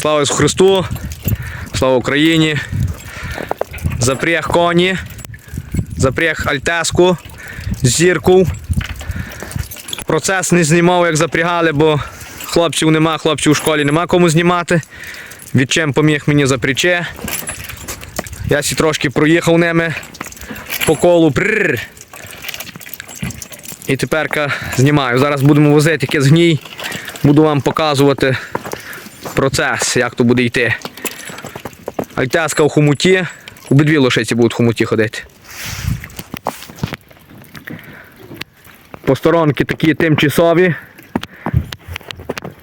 Слава Ісусу Христу! Слава Україні! Запряг коні, запряг альтеску, зірку. Процес не знімав, як запрягали, бо хлопців нема, хлопців у школі нема кому знімати. Відчим поміг мені запряче. Я сі трошки проїхав ними по колу. Прррр. І тепер знімаю. Зараз будемо возити якийсь гній. Буду вам показувати процес, як то буде йти. Альтяска в хомуті. Обидві лошиці будуть в хомуті ходити. Посторонки такі тимчасові.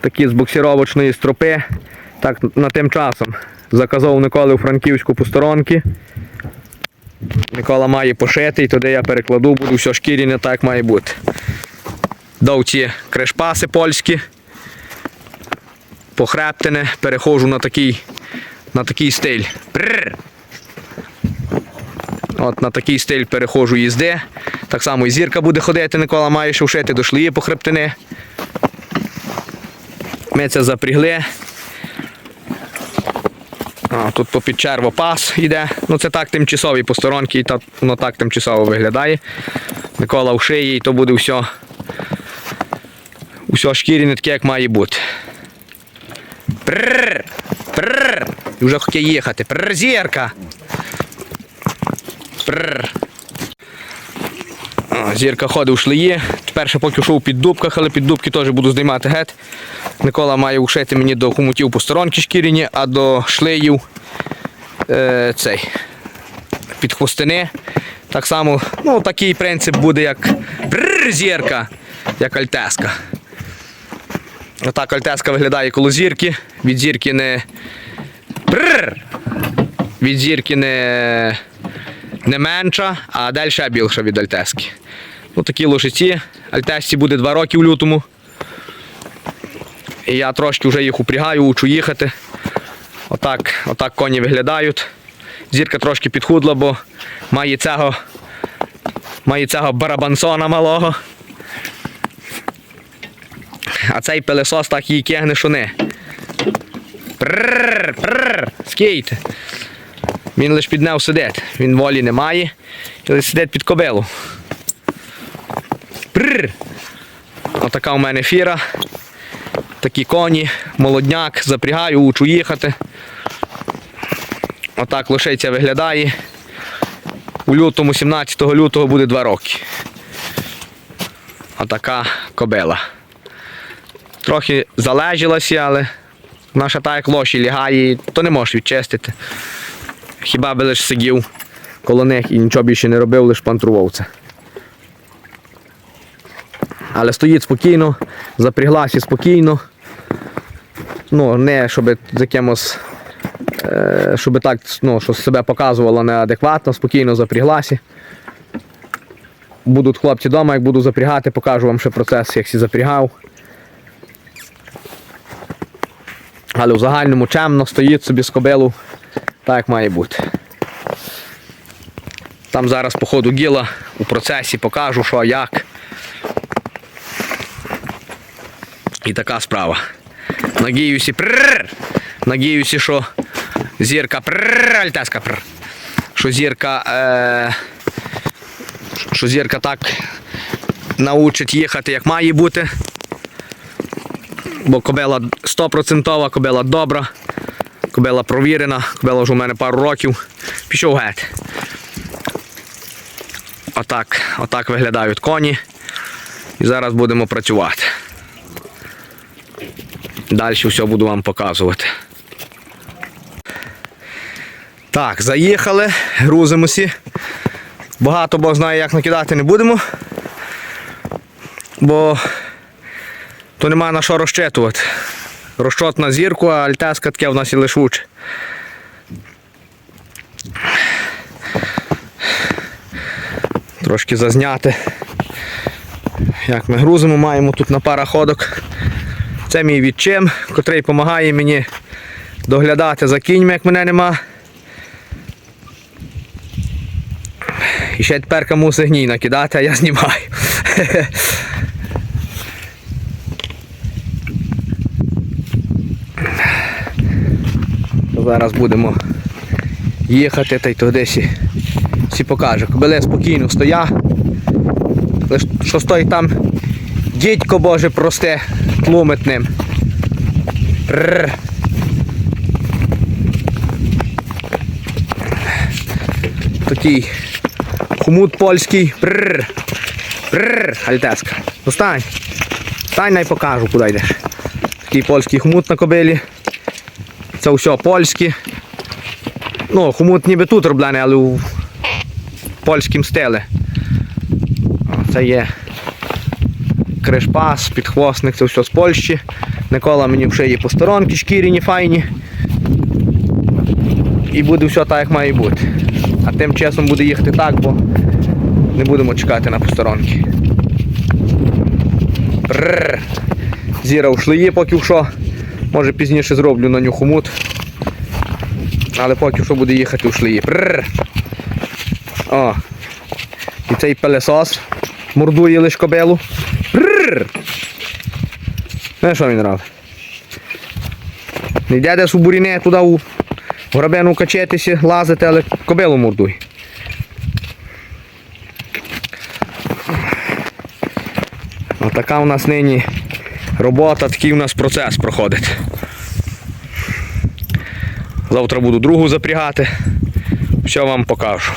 Такі з боксировочної стропи. Так на тим часом. Заказав Миколи у Франківську посторонки. Микола має пошити, і туди я перекладу, буду все шкіряне, так має бути. Дав ці крешпаси польські. Похрептене, переходжу на такий, на такий стиль. Прррр. От на такий стиль переходжу їзди. Так само і зірка буде ходити, Микола має ще вшити до шлії по хребтини. Ми це запрягли. А, тут попід черво пас йде. Ну це так тимчасові посторонки, і так, воно так тимчасово виглядає. Микола в шиї, і то буде все, все шкіряне таке, як має бути. Прррр, прррр. І вже хотів їхати. Прррр, зірка. Прррр. Зірка ходить у шлеї. Тепер ще поки йшов під дубках, але під дубки теж буду знімати гет. Микола має ушити мені до хомутів по сторонки шкіряні, а до шлеїв е, цей, під хвостини. Так само, ну такий принцип буде, як зірка, як альтеска. Отак альтеска виглядає коло зірки. Від зірки не. Прррр, від зірки не, не менша, а далі ще більша від альтески. Ну, такі лошиці. Альтесці буде 2 роки в лютому. І я трошки вже їх упрягаю, учу їхати. Отак, отак коні виглядають. Зірка трошки підхудла, бо має цього, має цього барабансона малого. А цей пилесос так її кигне, що не. Прррр, прррр, скейте. Він лише під нею сидить. Він волі не має. Лише сидить під кобилу. Прррр. Отака у мене фіра. Такі коні, молодняк, запрягаю, учу їхати. Отак лошиця виглядає. У лютому, 17 лютого буде 2 роки. Отака кобила. Трохи залежалася, але наша та як лоші лягає, то не можеш відчистити. Хіба би лише сидів коло них і нічого більше не робив, лише пантрував це. Але стоїть спокійно, запряглася спокійно. Ну, не щоб з якимось, е, щоб так, ну, що себе показувала неадекватно, спокійно запряглася. Будуть хлопці вдома, як буду запрягати, покажу вам ще процес, як сі запрягав. Але в загальному чемно стоїть собі з кобилу, так як має бути. Там зараз по ходу гіла у процесі покажу, що як. І така справа. Надіюся, надіюся, що зірка прррр, альтеска прррр, що зірка, е, що зірка так научить їхати, як має бути. Бо кобила 100% кобила добра, кобила провірена, кобила вже у мене пару років. Пішов геть. Отак, отак виглядають коні. І зараз будемо працювати. Далі все буду вам показувати. Так, заїхали, грузимося. Багато Бог знає, як накидати не будемо. Бо то нема на що розчитувати. Розчот на зірку, а альтеска таке в нас і лиш уче. Трошки зазняти. Як ми грузимо, маємо тут на параходок. Це мій відчим, котрий допомагає мені доглядати за кіньми, як мене нема. І ще тепер мусить гній накидати, а я знімаю. зараз будемо їхати та й то десь всі покаже. Кобиле спокійно стоя. Лиш що стоїть там дідько Боже просте, тлумить ним. Прррр. Такий хомут польський. Прррр. Прррр. Альтеска. Ну стань. Най покажу, куди йдеш. Такий польський хомут на кобилі. Це все польське. Ну, хомут ніби тут роблений, але у польськім стилі. Це є кришпас, підхвостник, це все з Польщі. Микола мені вже є посторонки шкіряні, файні. І буде все так, як має бути. А тим часом буде їхати так, бо не будемо чекати на посторонки. Зіра у шлеї поки що. Може пізніше зроблю на нього хомут. Але поки що буде їхати у шлеї. Прррр. О. І цей пелесос мордує лиш кобилу. Прррр. Що він робить? Не йде десь у буріне туди у грабену качетися, лазити, але кобилу мордує. Отака у нас нині робота, такий у нас процес проходить. Завтра буду другу запрягати. Все вам покажу.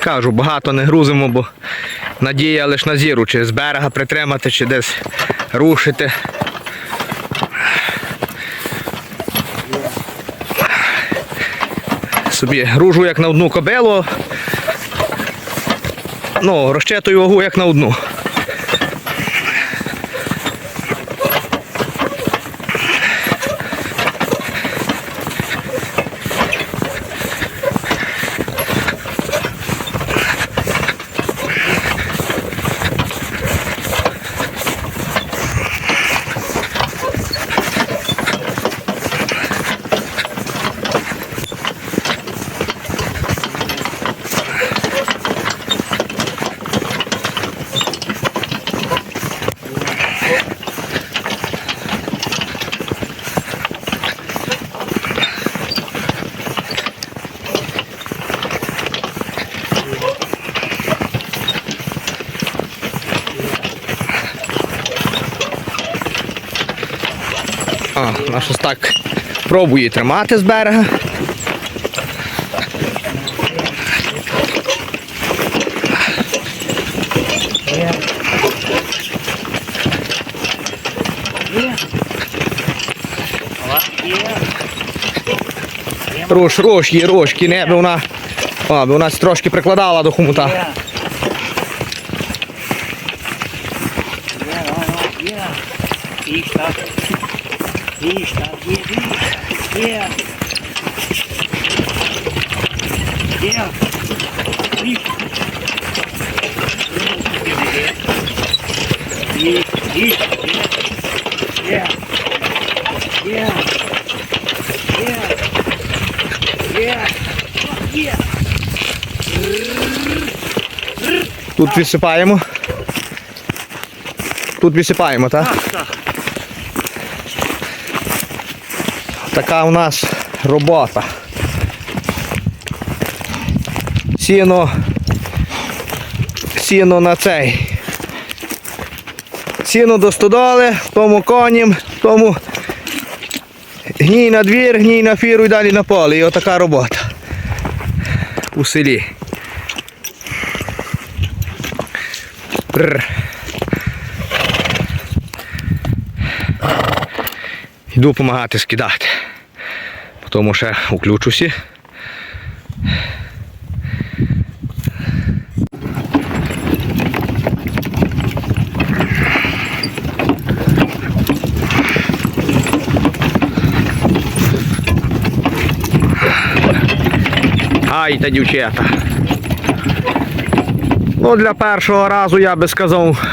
Кажу, багато не грузимо, бо надія лише на зіру, чи з берега притримати, чи десь рушити. Собі гружу як на одну кобилу. Ну, розчитую вагу як на одну. Наш так пробує тримати з берега. Руш, руш, є руш, кіне, би вона, а, би вона трошки прикладала до хомута. Воно, так. Віж, віж, є. Є. Є. Є. Є. Є. Тут відсипаємо. Тут відсипаємо, так? Так, так. Така у нас робота. Сіно. Сіно на цей. Сіно до стодоли, тому коням, тому гній на двір, гній на фіру і далі на поле. І отака робота. У селі. Йду допомагати скидати. Тому ще включуся. Ай та дівчата. Ну, для першого разу я би сказав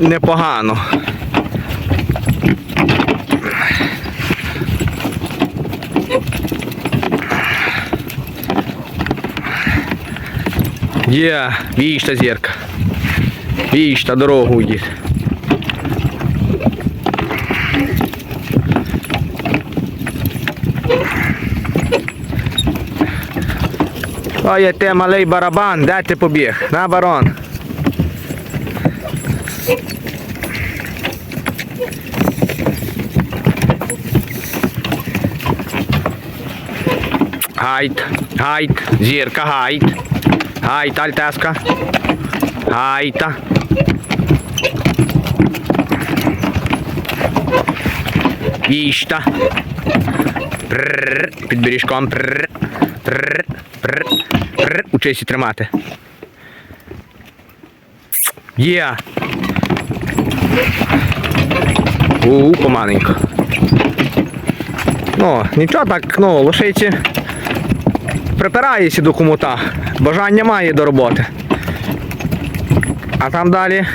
непогано. Є, віж та зірка. Віж та дорогу йде. Ой, ти малий барабан, де ти побіг? На барон. Гайд, гайд, зірка, гайд. Гайд, альтеска. Гайта. Вішта. Прррр, Під прррр. Учися тримати. Є. У, поманенько. Ну, нічого так, ну, лошиці припирається до кумута. Бажання має до роботи. А там далі,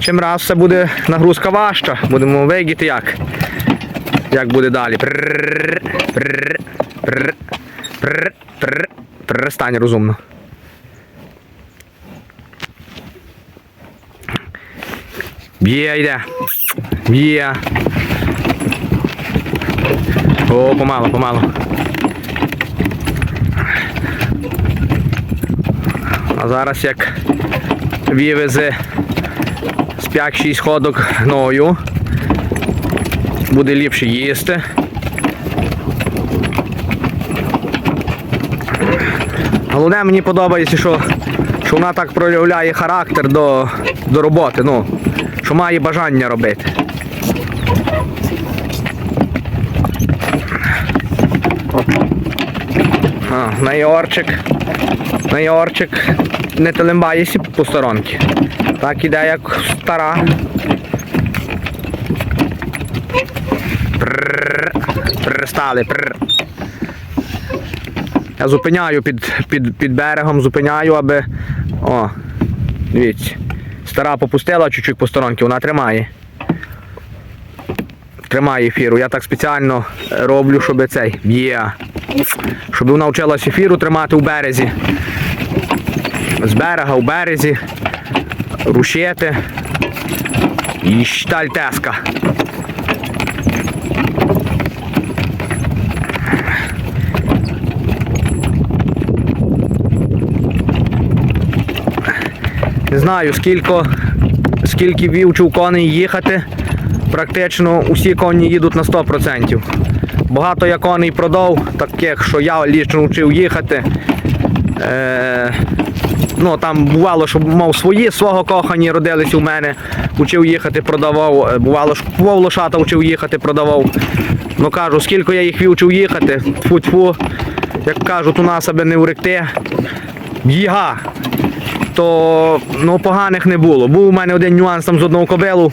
чим раз все буде нагрузка важча, будемо вигіти як. Як буде далі. Прррр, прррр, прррр, прррр, прррр, прррр. Стань розумно. Б'є, йде. Б'є. О, помало, помало. А зараз як вивезе з 5-6 ходок гною, буде ліпше їсти. Головне мені подобається, що, що вона так проявляє характер до, до роботи, ну, що має бажання робити. А, на Йорчик. На Йорчик не телембаєся по сторонки. Так іде як стара. Пристали. Я зупиняю під, під, під берегом, зупиняю, аби. О, дивіться. Стара попустила чуть-чуть по сторонки, вона тримає. Тримає ефіру. Я так спеціально роблю, щоб цей б'є. Щоб вона вчилась ефіру тримати у березі. З берега у березі. Рушити. І шталь теска. Не знаю, скільки, скільки вівчів коней їхати. Практично усі коні їдуть на 100%. Багато я коней продав, таких, що я лічно вчив їхати. Е, ну, там бувало, що мав свої свого кохані родились у мене, учив їхати, продавав. Е, Бувало, що купував лошата, учив їхати, продавав. Ну кажу, скільки я їх вівчив їхати, тьфу-тьфу, як кажуть, у нас аби не уректи. Їга то ну, поганих не було. Був у мене один нюанс там з одного кобилу,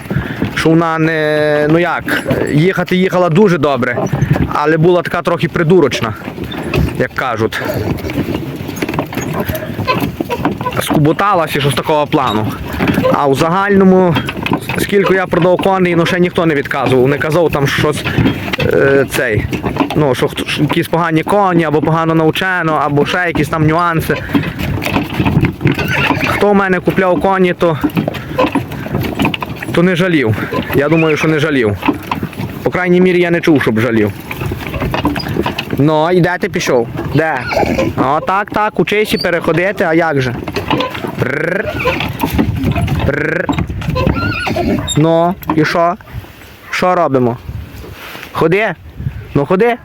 що вона не. Ну як, їхати їхала дуже добре, але була така трохи придурочна, як кажуть. Скуботалася, що з такого плану. А у загальному, скільки я продав коней, ну ще ніхто не відказував. Не казав там щось е, цей. Ну, що якісь погані коні, або погано навчено, або ще якісь там нюанси. Хто в мене купляв коні, то, то не жалів. Я думаю, що не жалів. По крайній мірі я не чув, щоб жалів. Ну, і де ти пішов? Де? О, так, так, учися переходити, а як же? Прррр. Прррр. Ну, і що? Що робимо? Ходи? Ну ходи.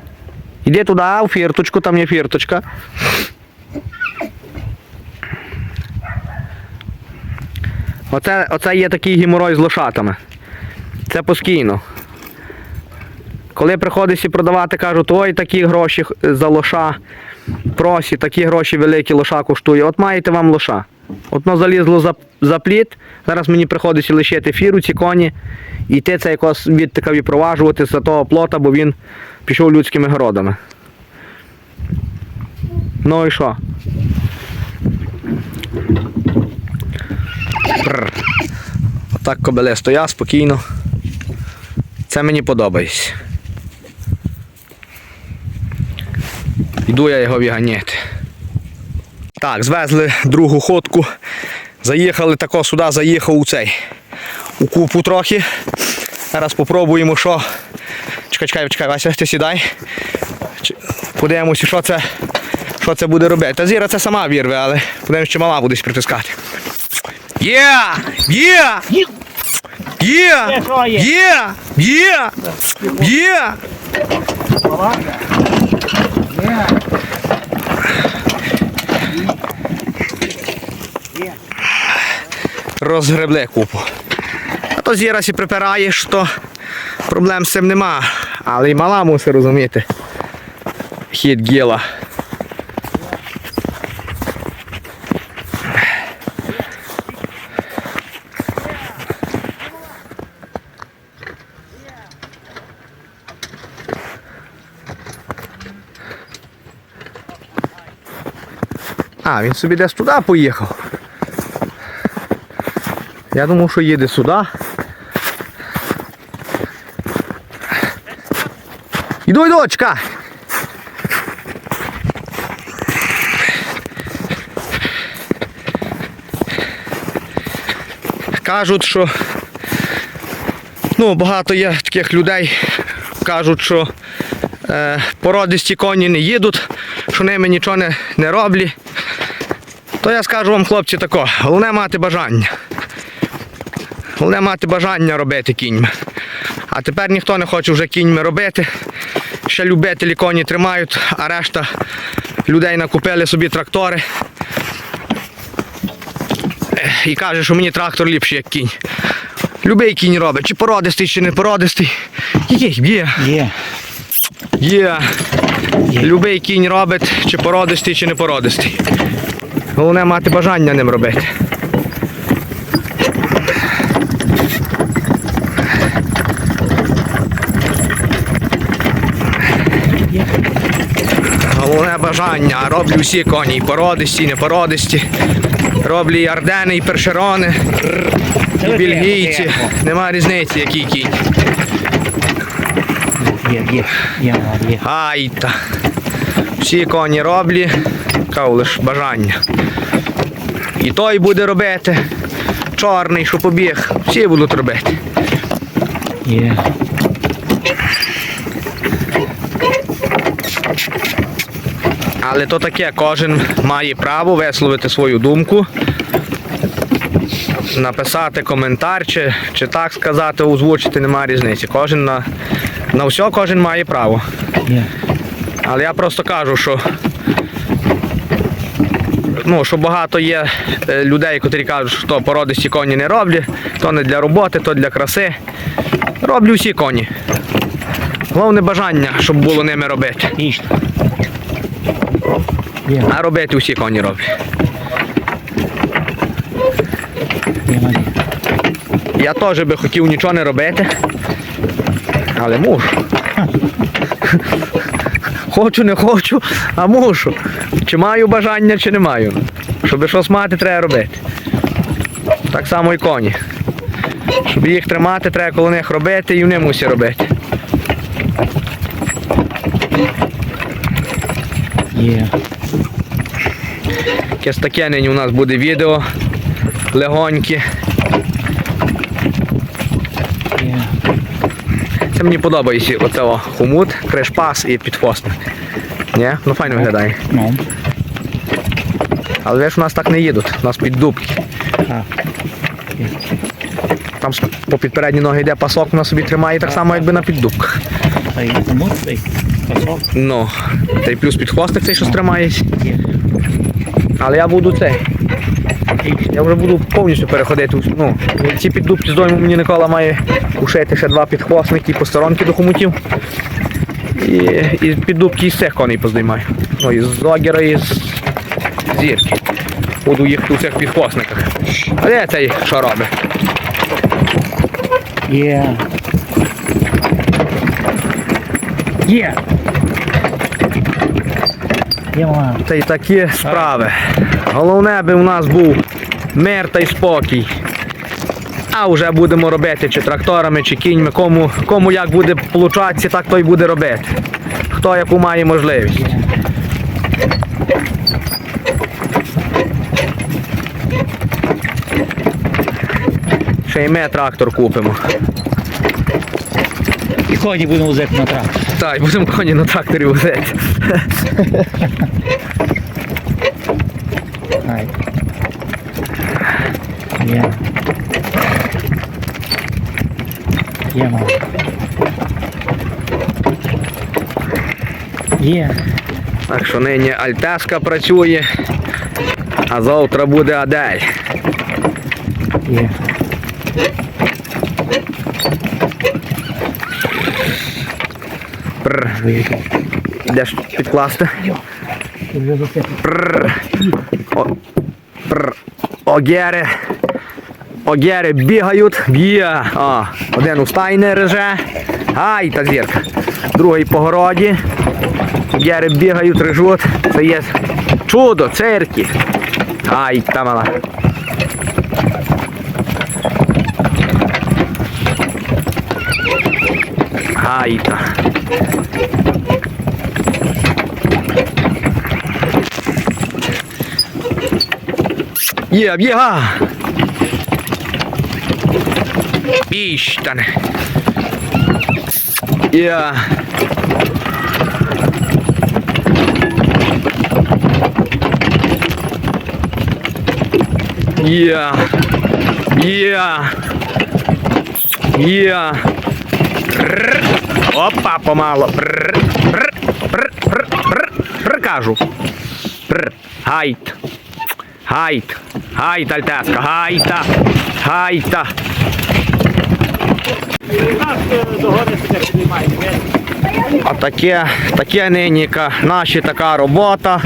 Іди туди, у фірточку, там є фірточка. Оце, оце є такий геморой з лошатами. Це постійно. Коли приходиться продавати, кажуть, ой, такі гроші за лоша. Просі, такі гроші великі лоша коштує. От маєте вам лоша. От воно залізло за, за пліт. Зараз мені приходиться лишити фіру, ці коні, і йти це якось відтика відпроваджувати за того плота, бо він пішов людськими городами. Ну і що? Отак кобеле стоя спокійно. Це мені подобається. Йду я його віганяти. Так, звезли другу ходку. Заїхали тако сюди, заїхав у цей. У купу трохи. Зараз попробуємо, що. Чекай, чекай, чекай, Вася, ти сідай. Подивимося, що це, що це буде робити. Та зіра це сама вірве, але подивимося, чи мама буде притискати. Є! Є! Є! Є, є? Є! Розгребли купу. А то зіра сі припираєш, то проблем з цим нема. Але й мала мусить розуміти. Хід гіла. А, він собі десь туди поїхав. Я думав, що їде сюди. Іду, іду, чекай. Кажуть, що ну, багато є таких людей, кажуть, що е, породисті коні не їдуть, що ними нічого не, не роблять. То я скажу вам, хлопці, тако, головне мати бажання. Головне мати бажання робити кіньми. А тепер ніхто не хоче вже кіньми робити. Ще любителі коні тримають, а решта людей накупили собі трактори. І каже, що мені трактор ліпший, як кінь. Любий кінь робить, чи породистий, чи не породистий. Який є. Є. Є. Любий кінь робить, чи породистий, чи не породистий. Головне мати бажання ним робити. Головне бажання. Роблю всі коні, і породисті, і непородисті. Роблю і ардени, і першерони, і бельгійці. Нема різниці, який кінь. Айта. Всі коні роблі, кав лиш бажання. І той буде робити. Чорний, що побіг. Всі будуть робити. Є. Але то таке, кожен має право висловити свою думку, написати коментар, чи, чи так сказати, озвучити, немає різниці. Кожен на, на все кожен має право. Але я просто кажу, що ну, що багато є е, людей, котрі кажуть, що породисті коні не роблять, то не для роботи, то для краси. Роблю всі коні. Головне бажання, щоб було ними робити. А робити всі коні роблять. Я теж би хотів нічого не робити, але мушу. Хочу, не хочу, а мушу. Чи маю бажання, чи не маю. Щоб щось мати, треба робити. Так само і коні. Щоб їх тримати, треба коло них робити і вони мусять робити. Є. Якесь таке нині у нас буде відео. Легонькі. Є. Це мені подобається оце о, хомут, кришпас і підхвостник. Ні? Ну файно виглядає. Ну. Але ж у нас так не їдуть, у нас під дубки. Так. Там по підпередні ноги йде пасок, вона собі тримає так само, якби на піддубках. Та й пасок. Ну, та й плюс підхвостик цей, що. Є. Але я буду цей. Я вже буду повністю переходити. Ну, ці піддубки з дойму мені Никола має ушити ще два підхвостники по сторонки до хомутів. І, і піддубки із цих коней поздіймаю. Ну, із зогера, і з зірки. Буду їхати у цих підхвостниках. А де цей що робить? Є. Є. Є, мама. Та й такі справи. Головне, би у нас був мир та й спокій. А вже будемо робити чи тракторами, чи кіньми, кому кому як буде получатися, так той буде робити. Хто яку має можливість. Ще й ми трактор купимо. І коні будемо возити на трактор. Так, і будемо коні на тракторі возити. Ай. Є. Є, мама. Є. Так що нині Альтеска працює, а завтра буде Адель. Є. Прр. Виїхав. Ідеш підкласти? Ти вже засипав. Прр. Огєри. Огєри бігають, б'є. Один у стайне реже. Ай, та зірка. Другий по городі. Огєри бігають, режуть. Це є чудо, цирки. Ай, та мала. Ай, та. Є, б'єга! Іштане. Є. Є. Є. Є. Рр. Опа, помало. Рр. Рр. Рр. Рр. Рр. Рр. Кажу. Рр. Гайт. Гайт. Гайт, Альтеска. Гайта. Гайта. А таке, таке ниніка, наші така робота.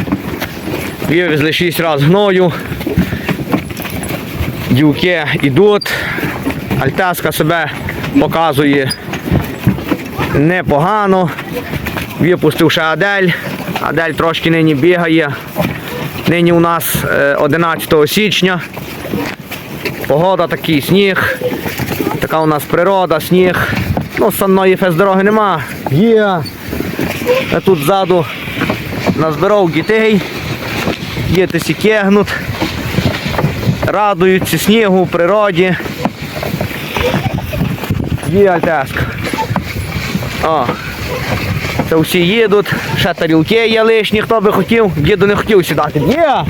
Вивезли 6 разів гною. Дівки йдуть. Альтеска себе показує непогано. Випустив ще Адель. Адель трошки нині бігає. Нині у нас е, 11 січня. Погода такий сніг. Така у нас природа, сніг. Ну, санної фест-дороги нема. Є. А тут ззаду назбирав дітей. Діти сі кегнуть. Радуються снігу, природі. Є альтеска. О. Це всі їдуть, ще тарілки є лишні, хто би хотів, діду не хотів сідати. Є!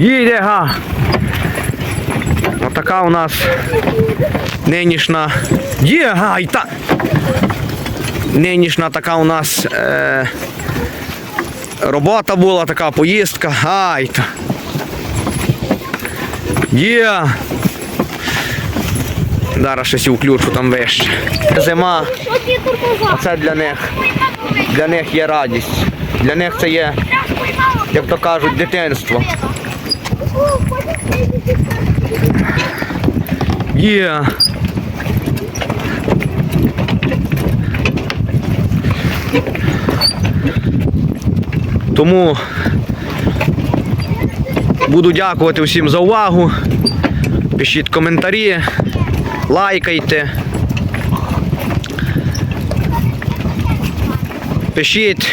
Їде, га! Отака у нас нинішня. Є, га, і та. Нинішня така у нас е, робота була, така поїздка. Ай та. Є. Зараз щось включу там вище. Зима. Оце для них. Для них є радість. Для них це є, як то кажуть, дитинство. Є. Тому буду дякувати всім за увагу. Пишіть коментарі, лайкайте. Пишіть,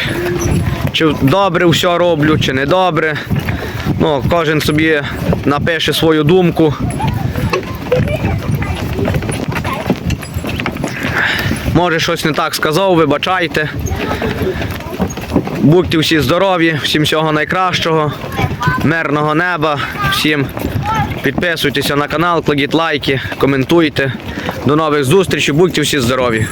чи добре все роблю, чи не добре. Ну, кожен собі напише свою думку. Може щось не так сказав, вибачайте. Будьте всі здорові, всім всього найкращого, мирного неба, всім підписуйтеся на канал, кладіть лайки, коментуйте. До нових зустрічей, будьте всі здорові.